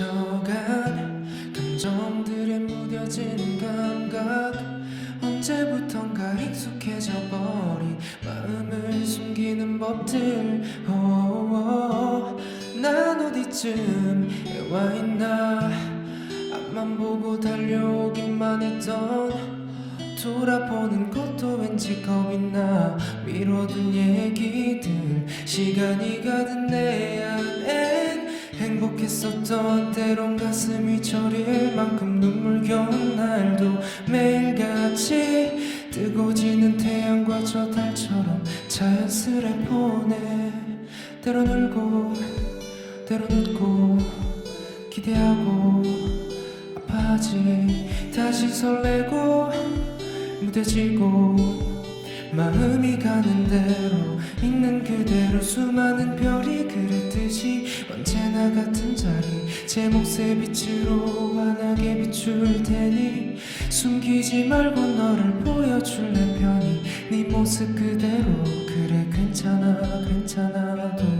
스쳐간 감정들에 무뎌지는 감각. 언제부턴가 익숙해져 버린 마음을 숨기는 법들. 오, 난 어디쯤에 와 있나. 앞만 보고 달려오기만 했던 돌아보는 것도 왠지 겁이 나. 미뤄둔 얘기들 시간이 가든 내 안엔 행복했었던 때론 가슴이 저릴 만큼 눈물겨운 날도 매일같이 뜨고 지는 태양과 저 달처럼 자연스레 보내. 때론 울고 때론 웃고 기대하고 아파하지. 다시 설레고 무뎌지고 마음이 가는 대로 있는 그대로 수많은 별이 그랬듯이 언제나 같은 자리 제 몫의 빛으로 환하게 비출 테니 숨기지 말고 너를 보여줄래 편히? 네 모습 그대로 그래 괜찮아 괜찮아도